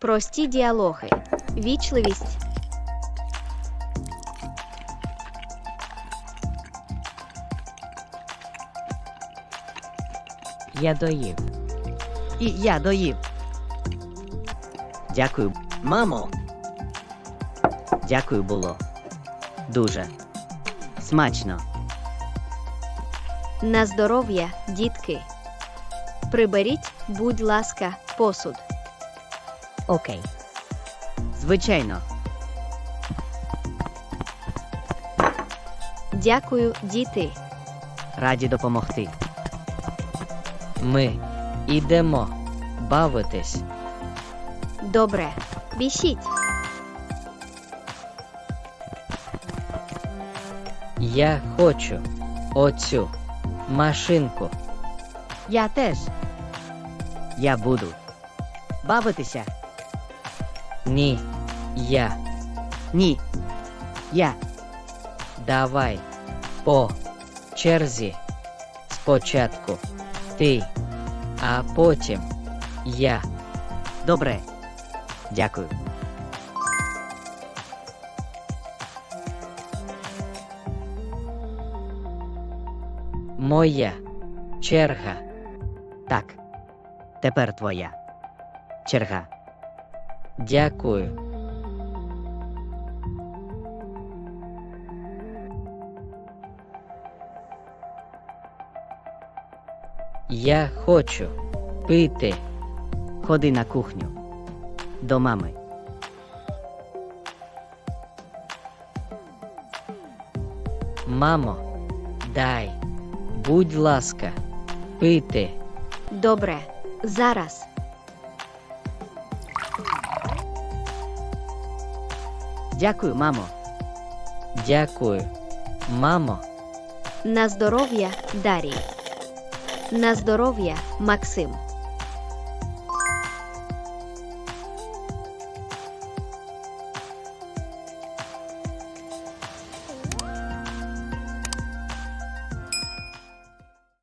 Прості діалоги. Вічливість. Я доїв. І я доїв. Дякую, Мамо, дякую було. Дуже. смачно. На здоров'я, дітки. Приберіть, будь ласка, посуд. Окей. Звичайно. Дякую, діти. Раді допомогти. Ми ідемо бавитись. Добре. Бішіть. Я хочу оцю машинку. Я теж. Я буду. Бавитися? Ні, я. Ні. Я. Давай по черзі. Спочатку ти, а потім я. Добре. Дякую. Моя черга. Так. Тепер твоя. Черга. Дякую. Я хочу пити. Ходи на кухню. До мами. Мамо, дай, будь ласка, пити. Добре. Зараз. Дякую, мамо. Дякую. Мамо, На здоров'я, Дарій. На здоров'я, Максим.